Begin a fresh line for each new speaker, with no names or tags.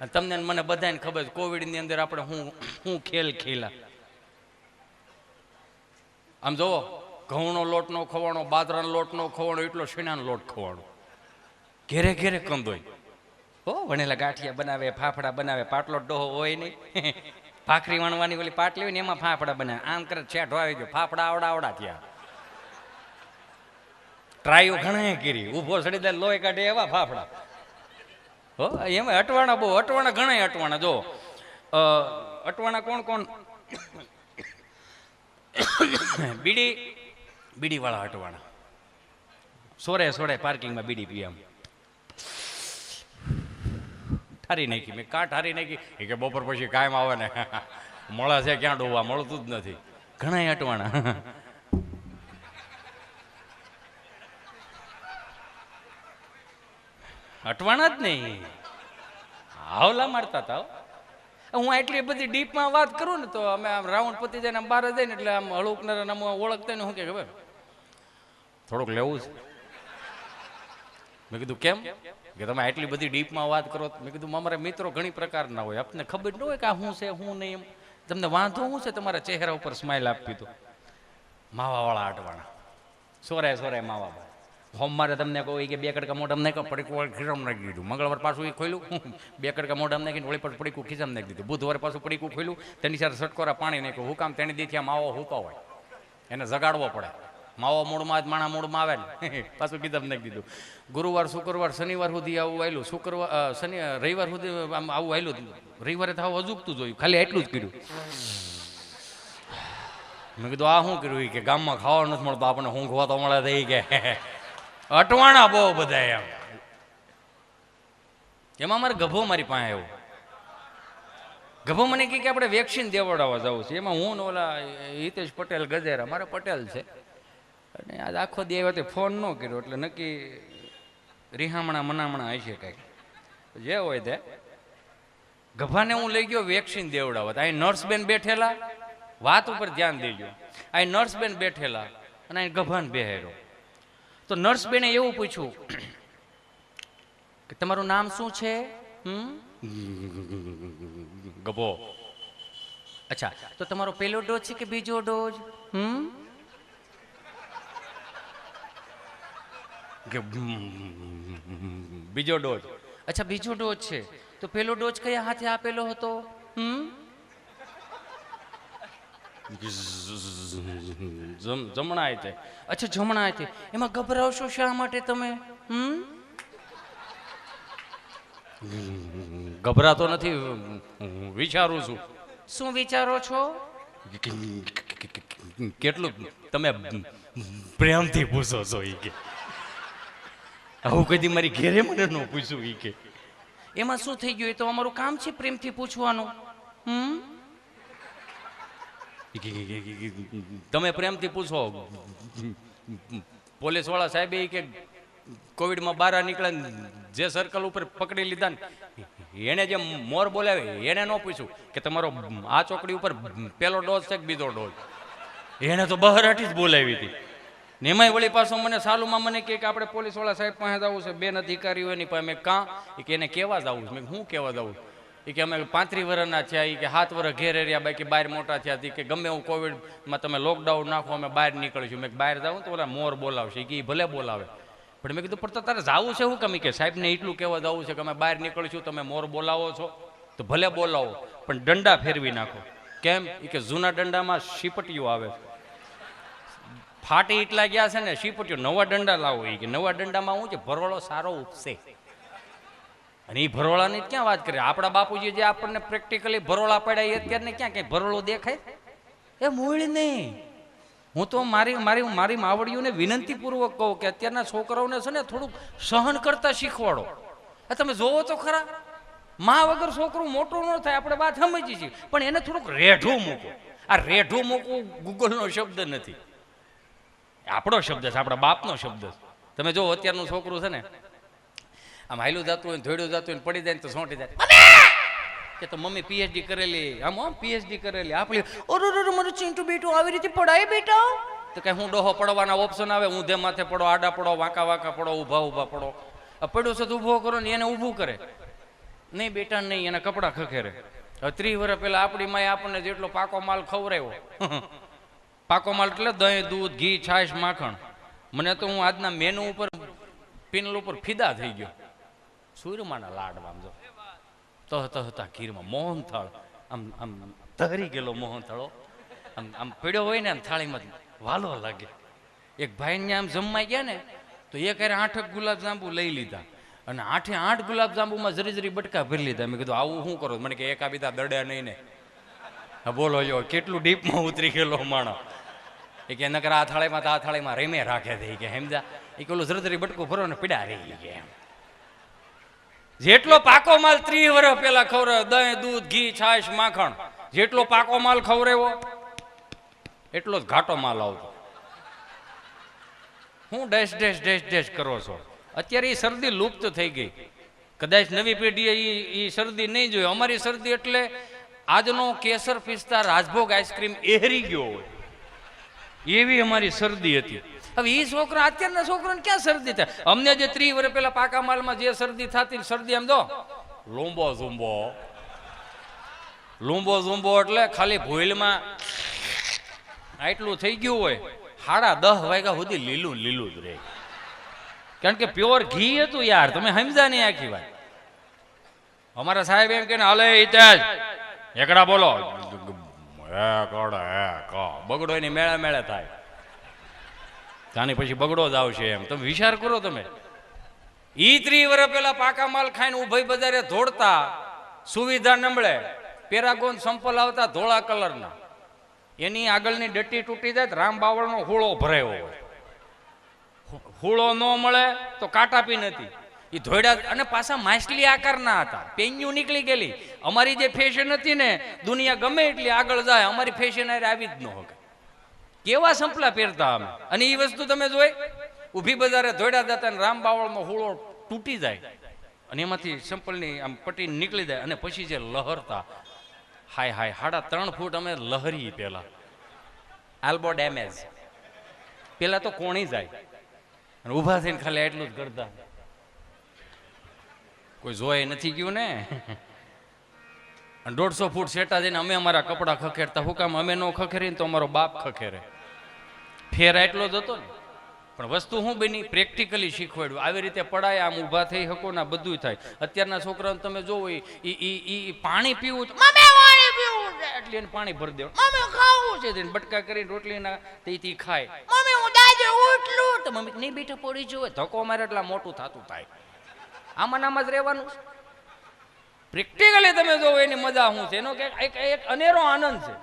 અને તમને મને બધાને ખબર છે, કોવિડની અંદર આપણે હું હું ખેલ ખેલા. આમ જુઓ, ઘઉંનો લોટ નો ખવાણો, બાજરાનો લોટ નો ખવાણો, એટલો શીણાનો લોટ ખવાણો. ઘેરે ઘેરે કંદોય. હો, વણેલા ગાંઠિયા બનાવે, ફાફડા બનાવે, પાટલો ડોહો હોય નહીં. ભાખરી વણવાની ઓલી પાટલી હોય ને, એમાં ફાફડા બનાવે. આમ કરે છેઠો આવી ગયો. ફાફડા આવડા આવડા થયા. ટ્રાયો ઘણા કરી. ઊભો સડી દે, લોહી કાઢે એવા ફાફડા. હો, એમાં અટવાણા બહુ, અટવાણા ઘણા અટવાણા, જો. અટવાણા કોણ કોણ? બીડી બીડી વાળા અટવાણા. સોરે સોરે, પાર્કિંગમાં બીડી પીએમ ઠારી નાખી, મેં કાં ઠારી નાખી. એ કે બપોર પછી કાયમ આવે ને. મળે છે ક્યાં ડોવા, મળતું જ નથી. ઘણા અટવાણા. અટવાણા જ નહીં. હાવલા મારતા હતા હો. હું એટલી બધી ડીપમાં વાત કરું ને તો અમે આમ રાઉન્ડ પતી જાય આમ બહાર જઈને એટલે આમ હળુકનાર આમ ઓળખતા ને શું કે ખબર? થોડુંક લેવું છે. મેં કીધું, કેમ? કે તમે આટલી બધી ડીપમાં વાત કરો મેં કીધું, અમારા મિત્રો ઘણી પ્રકારના હોય. આપને ખબર ન હોય કે આ શું છે, શું નહીં એમ. તમને વાંધો શું છે? તમારા ચહેરા ઉપર સ્માઇલ આપી તો માવાવાળા આટવાણા. સોરે સોરે માવા હોમ મારે તમને કહું કે બે કડકા મોઢામાં નાખ્યો પડીકું ખીસમ નાખી દીધું. મંગળવાર પાછું એ ખોલ્યું બે કડકા મોઢામાં નાખીને વળી પાછું પડીકું ખીસમ નાખી દીધું. બુધવારે પાછું પડીકું ખોલ્યું તેની સાથે સટકોરા પાણી નાખ્યું. હું કામ તેની દીથી માવો હૂતો હોય. એને જગાડવો પડે. માવો મૂળમાં જ, માણા મૂળમાં આવે ને પાછું કીધમ નાખી દીધું. ગુરુવાર, શુક્રવાર, શનિવાર સુધી આવું આવેલું શુક્રવાર શનિ રવિવાર સુધી આમ આવું આવેલું રવિવારે તો આવું અજુકતું જોયું ખાલી એટલું જ કર્યું. મેં કીધું, આ શું કર્યું? કે, ગામમાં ખાવા નથી મળતો. આપણને ઊંઘવા તો મળે થઈ કે અટવાણા બહુ બધા એમ. એમાં મારે ગભો મારી પાસે આવ્યો. ગભો મને કહે કે આપણે વેક્સિન દેવડાવવા જવું છે. એમાં હું ઓલા હિતેશ પટેલ ગજેરા મારે પટેલ છે. અને આજ આખો દી આવ્યો તે ફોન ન કર્યો, એટલે નક્કી રિહામણા મનામણા હશે કંઈક. જે હોય તે. ગભાને હું લઈ ગયો વેક્સિન દેવડાવવા. અહીં નર્સબેન બેઠેલા. વાત ઉપર ધ્યાન દેજો. અહીં નર્સબેન બેઠેલા અને અહીં ગભાને બેહેરો તો નર્સ બેને એવું પૂછ્યું કે તમારું નામ શું છે? ગભો. અચ્છા તો તમારો પહેલો ડોઝ છે કે બીજો ડોઝ? હમ? કે બીજો ડોઝ. અચ્છા બીજો ડોઝ છે. તો પહેલો ડોઝ કયા હાથે આપેલો હતો? હમ? જમણા હાથે અચ્છા જમણા હાથે એમાં ગભરાવશો શા માટે તમે? હમ? ગભરાતો નથી વિચારું છું. શું વિચારો છો? કેટલું તમે પ્રેમથી પૂછો છો ઈ કે. આવું કદી મારી ઘેરે મને ન પૂછ્યું ઈ કે. એમાં શું થઈ ગયું? એ તો અમારું કામ છે પ્રેમથી પૂછવાનું. હમ? તમે પ્રેમથી પૂછો પોલીસવાળા સાહેબ એ કે કોવિડમાં બહાર નીકળે જે સર્કલ ઉપર પકડી લીધા ને, એને જે મોર બોલાવે, એને ન પૂછ્યું કે તમારો આ ચોકડી ઉપર પેલો ડોઝ છે કે બીજો ડોઝ? એને તો બહારાટી જ બોલાવી હતી. ને એમાંય વળી પાછો મને સાલુમાં મને કે આપણે પોલીસવાળા સાહેબ પાસે જવું છે, બેન અધિકારીઓ એની પાસે મેં કાં કે એને કહેવા જવું છે. મેં હું કહેવા જવું એ કે અમે પાંત્રીસ વર્ષના થયા એ કે સાત વર્ષ ઘેર રહ્યા, બાકી બહાર મોટા થયા હતી. કે ગમે હું કોવિડમાં તમે લોકડાઉન નાખો, અમે બહાર નીકળીશું. મેં બહાર જાઉં તો ઓલા મોર બોલાવશે. કે એ ભલે બોલાવે. પણ મેં કીધું, પણ તારે જાવું છે શું કમી? કે સાહેબને એટલું કહેવા જવું છે કે અમે બહાર નીકળીશું, તમે મોર બોલાવો છો. તો ભલે બોલાવો, પણ દંડા ફેરવી નાખો. કેમ? એ કે જૂના દંડામાં શીપટીઓ આવે ફાટી એટલા ગયા છે ને, શીપટીઓ નવા દંડા લાવો. એ કે નવા દંડામાં શું છે? ભરવાળો સારો ઉપસે અને એ ભરોળાની ક્યાં વાત કરીએ આપણા બાપુજી જે આપણને પ્રેક્ટિકલી ભરોળા પડ્યા એ અત્યારને ક્યાં ક્યાંય ભરોળો દેખાય? એ મૂળ નહીં. હું તો મારી મારી મારી માવડીઓને વિનંતીપૂર્વક કહું કે અત્યારના છોકરાઓને છે ને થોડુંક સહન કરતા શીખવાડો. આ તમે જોવો તો ખરા. મા વગર છોકરું મોટું ન થાય, આપણે વાત સમજી છીએ. પણ એને થોડુંક રેઢું મૂકો. આ રેઢું મૂકવું ગૂગલનો શબ્દ નથી. આપણો શબ્દ છે, આપણા બાપનો શબ્દ છે. તમે જો અત્યારનું છોકરું છે ને આમ હાયલું જતું હોય ધોડ્યું જતું હોય પડી જાય તો સોંટી જાય. કે તો મમ્મી પીએચડી કરેલી. આમ આમ પીએચડી કરેલી. આપણી ઓરો રો મારું ચીંટું બેટું આવી રીતે પડાય બેટા? તો કે હું ડોહો પડવાના ઓપ્શન આવે ઊંધે માથે પડો આડા પડો વાંકા વાંકા પડો ઊભા ઊભા પડો. આ પડ્યું છે તો ઊભો કરો ને એને ઊભું કરે. નહીં બેટા નહીં એના કપડાં ખખેરે. હવે ત્રીસ વર્ષ પહેલાં આપણી માએ આપણને જેટલો પાકો માલ ખવડાવ્યો. પાકો માલ એટલે દહીં દૂધ ઘી છાશ માખણ. મને તો હું આજના મેનુ ઉપર પિનલ ઉપર ફિદા થઈ ગયો. સૂર્યમાના લાડ જો. તહ તહતા ખીરમાં મોહનથાળ. આમ આમ ધરી ગયેલો મોહનથાળો. આમ આમ પીડ્યો હોય ને આમ થાળીમાં વાલો લાગે. એક ભાઈને આમ જમવા ગયા ને, તો એક ક્યારે ગુલાબ જાંબુ લઈ લીધા. અને આઠે આઠ ગુલાબ જાંબુમાં જરી જરી બટકા ભરી લીધા. મેં કીધું, આવું શું કરો? મને કે, એકા બીજા દડ્યા નહીં ને. હા, બોલો, જો, કેટલું ડીપમાં ઉતરી ગયેલો માણસ. એ કે, નકર આ થાળીમાં તો આ થાળીમાં રેમે રાખે છે. કે હેમદા એ કે, ઓલું જરી બટકું ભરો ને પીડા રહી ગયા. એમ જેટલો પાકો માલ ત્રીસ વર્ષ પેલા ખવરે દહીં, દૂધ, ઘી, છાશ, માખણ, જેટલો પાકો માલ ખવડાવ્યો, એટલો જ ઘાટો માલ આવતો. હું ડેશ ડેશ ડેશ ડેશ કરો છો. અત્યારે એ શરદી લુપ્ત થઈ ગઈ. કદાચ નવી પેઢીએ એ એ શરદી નહીં જોઈ. અમારી શરદી એટલે આજનો કેસર પિસ્તા રાજભોગ આઈસ્ક્રીમ એહરી ગયો હોય. એવી અમારી શરદી હતી. હવે એ છોકરા અત્યારના છોકરાને ક્યાં શરદી થાય? અમને જે ત્રી વર્ષ પહેલા પાકા માલમાં જે શરદી થતી શરદી એમ દો. લોંબો ઝુંબો. લુંબો ઝુંબો એટલે ખાલી ભોયલમાં આટલું થઈ ગયું હોય સાડા દસ વાગ્યા સુધી લીલું લીલું જ રહે. કારણ કે પ્યોર ઘી હતું યાર તમે સમજા નહીં આખી વાત. અમારા સાહેબ એમ કે હલે હિતેશ એકડા બોલો હે કડ હે ક બગડો એની મેળે મેળે થાય. તાની પછી બગડો જ આવશે એમ. તમે વિચાર કરો તમે. ઈ ત્રી વર્ષ પેલા પાકા માલ ખાઈને ઉભય બજારે ધોળતા, સુવિધા નમળે પેરાગોન સંપલ આવતા ધોળા કલરના. એની આગળની ડટ્ટી તૂટી જાય રામ બાવળનો હોળો ભરાયો હોય. હોળો ન મળે તો કાટાપી નથી. એ ધોયડા અને પાછા માછલી આકારના હતા. પેન્યુ નીકળી ગયેલી. અમારી જે ફેશન હતી ને, દુનિયા ગમે એટલી આગળ જાય, અમારી ફેશન હારે આવી જ ન હોય. કેવા સંપલા પહેરતા અમે? અને એ વસ્તુ તમે જોઈ? ઊભી બજારે ધોયડા જતા ને રામ બાવળમાં હોળો તૂટી જાય. અને એમાંથી સંપલની આમ પટ્ટી નીકળી જાય. અને પછી જે લહરતા, હાય હાય, હાડા ત્રણ ફૂટ અમે લહરી પેલા. આલ્બો ડેમેજ. પેલા તો કોણી જાય. અને ઊભા થઈને ખાલી એટલું જ કરતા કોઈ જોઈ નથી ગયું ને? દોઢસો ફૂટ સેટા જઈને અમે અમારા કપડાં ખખેરતા હું કામ અમે ન ખખેરીને તો અમારો બાપ ખખેરે. ફેર એટલો જ હતો ને. પણ વસ્તુ શું બની પ્રેક્ટિકલી શીખવાડ્યું. આવી રીતે પડાય, આમ ઊભા થઈ શકો ને બધું થાય. અત્યારના છોકરાઓને તમે જોવો, ઈ ઈ પાણી પીવું એટલે એને પાણી ભરી દેવું મમ્મી ખાવું છે. તેને બટકા કરીને રોટલીના તે તી ખાય. મમ્મી, હું દાદે ઉઠલું. તો મમ્મી, નહીં બેટા પડી જોવે. ધક્કો મારે એટલા મોટું થતું થાય. આમાં નામાં જ રહેવાનું પ્રેક્ટિકલી તમે જોવો એની મજા શું છે? એનો કે એક અનેરો આનંદ છે.